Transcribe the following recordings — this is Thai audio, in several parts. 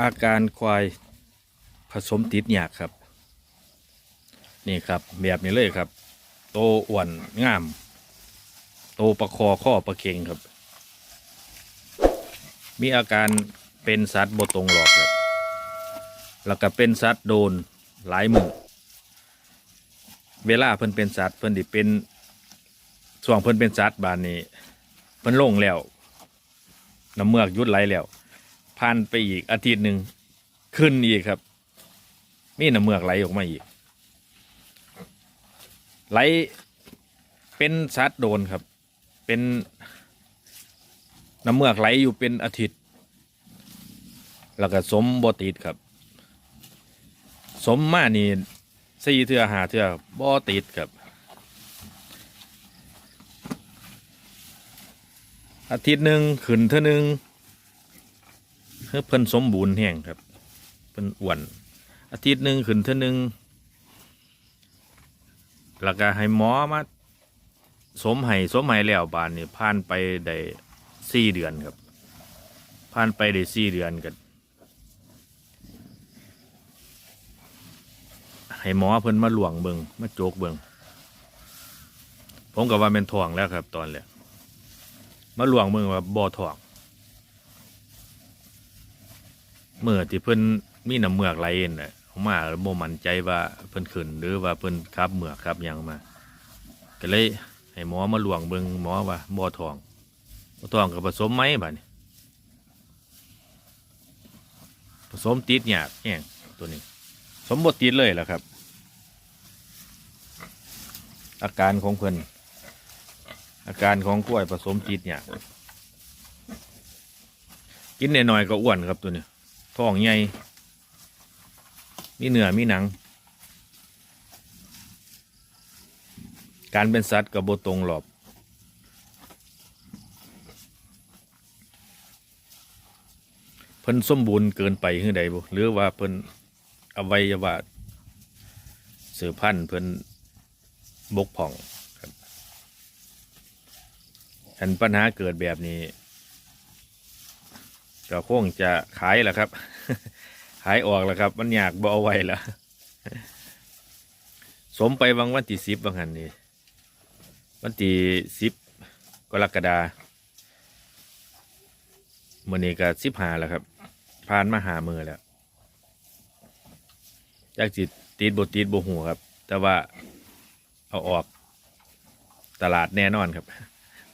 อาการควายผสมติดหยากครับ นี่ครับแบบนี้เลยครับ โตอ้วนงาม โตประคอข้อประเค็งครับ มีอาการเป็นสัตว์บตรงหลอกครับ แล้วก็เป็นสัตว์โดนหลายมือเวลาเพิ่นเป็นสัตว์เพิ่นดิเป็นช่วงเพิ่นเป็นสัตว์บานนี้ เพิ่นลงแล้วน้ำเมือกยุดไหลแล้ว ผ่านไปอีกอาทิตย์หนึ่งขึ้นอีกครับ มีน้ำเมือกไหลออกมาอีก ไหลเป็นสัตว์โดนครับ เป็นน้ำเมือกไหลอยู่เป็นอาทิตย์ แล้วก็สมบติดครับ สมมานี่สี่เทือหาเทือบ่ติดครับ อาทิตย์หนึ่งขึ้นเท่านึง เพื่อเพิ่นสมบูรณ์แห้งครับเพิ่นอ้วน อาทิตย์หนึ่งขึ้นเท่านึงแล้วก็ให้หมอมาสมให้สมให้แล้วบานนี่ผ่านไปได้สี่เดือนครับ ผ่านไปได้สี่เดือนกันให้หมอเพิ่นมาหลวงเบิงมาโจกเบิงผมก็ว่าเป็นทองแล้วครับ ตอนแรกมาหลวงเบิงว่าบ่อทอง เมื่อที่เพิ่นมีน้ำเมือกไหลเองน่ะผมมาบ่มั่นใจว่าเพิ่นขึ้นหรือว่าเพิ่นคับเมือกคับหยังมา ก็เลยให้หมอมาหลวงเบิงหมอว่าบ่อทองบ่อทองกับผสมไหมบัดนี้ผสมติดหยาบแห้งตัวนี้ สมบติดเลยแหละครับ อาการของเพิ่นอาการของกล้วยผสมติดเนี่ยกินหน่อยๆก็อ้วนครับตัวนี้ ท้องใหญ่มีเนื้อมีหนัง การเป็นสัตว์กับโบตรงหลอบ เพิ่นสมบูรณ์เกินไปหรือใดบ่หรือว่าเพิ่นอวัยวะเสือพันธุ์เพิ่นบกพ่องครับอันปัญหาเกิดแบบนี้ ก็คงจะขายแหละครับ ขายออกแล้วครับ มันอยากบ่เอาไว้แล้วสมไปวังวันที่สิบบางหันนี่วันที่สิบกรกฎามื่อนี้ก็สิบหาแล้วครับผ่านมาหามือแล้วอยากจิตติดบติดบหัวครับ แต่ว่าเอาออกตลาดแน่นอนครับ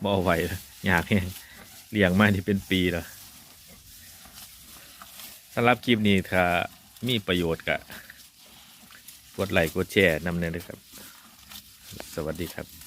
บ่เอาไว้อยากให้เลี้ยงมาที่เป็นปีแล้ว สำหรับคลิปนี้ถ้ามีประโยชน์ก็กดไลค์กดแชร์นำเนินด้วยครับ สวัสดีครับ